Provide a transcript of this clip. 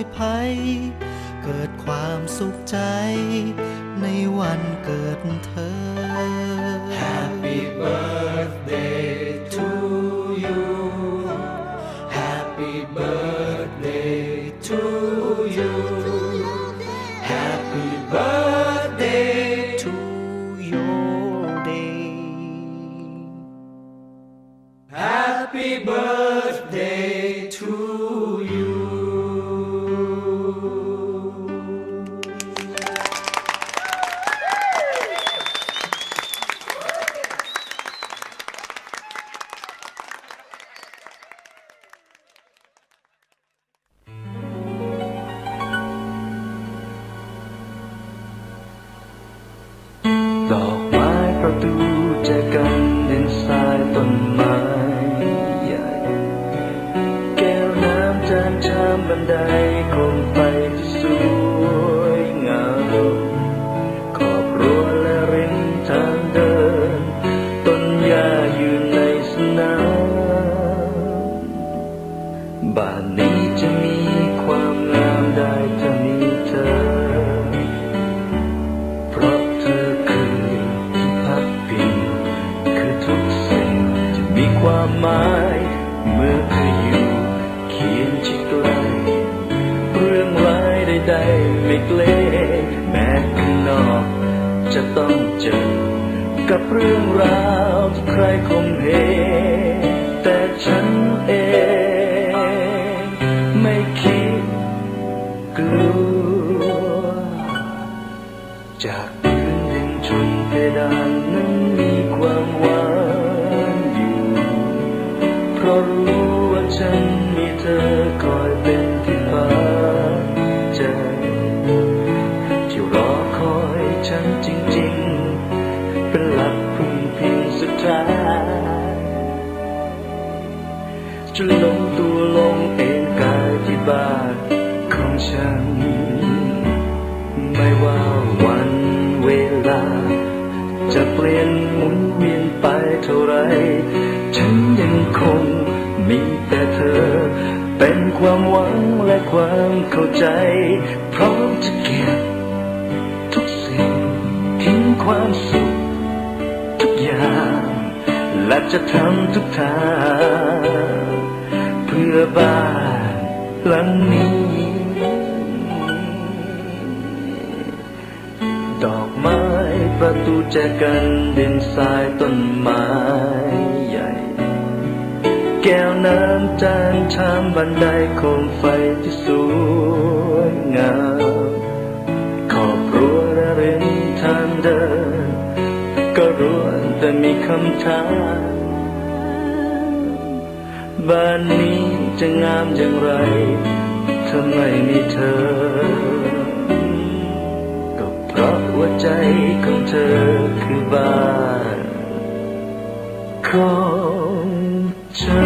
ยภัย เกิดความสุขใจ ในวันเกิดเธอ Happy birthday to you Happy birthday านชามบันไดโคมไฟที่สวยงามขอบรั้วและริมทางเดิน ต้นหญ้ายืนในสนามบ้านนี้จะมีความงามได้ถ้ามีเธอ เพราะเธอคือที่พักพิงคือทุกสิ่งจะมีความหมาย ใดไม่เกรงแม้ข้างนอก จะต้องเจอ กับเรื่องราวที่ใครคงเหแต่ฉันเองไม่คิดกลัว จากพื้นดินจนเพดานนั้น จะลงตัวลงเองกายที่บ้านของฉัน ไม่ว่าวันเวลา จะเปลี่ยนหมุนเวียนไปเท่าไร ฉันยังคงมีแต่เธอ เป็นความหวังและความเข้าใจ พร้อมจะเก็บทุกสิ่งทิ้งความสุขทุกอย่าง และจะทำทุกทาง อบ้านหลังนี้ ดอกไม้ประตูแจกันดินทรายต้นไม้ใหญ่ แก้วน้ำจานชามบันไดโคมไฟที่สวยงามขอบรั้วและริมทางเดิน ก็รวนแต่มีคำถามบ้านนี้ จะงามอย่างไรถ้าไม่มีเธอ ก็เพราะว่าใจของเธอคือบ้านของฉัน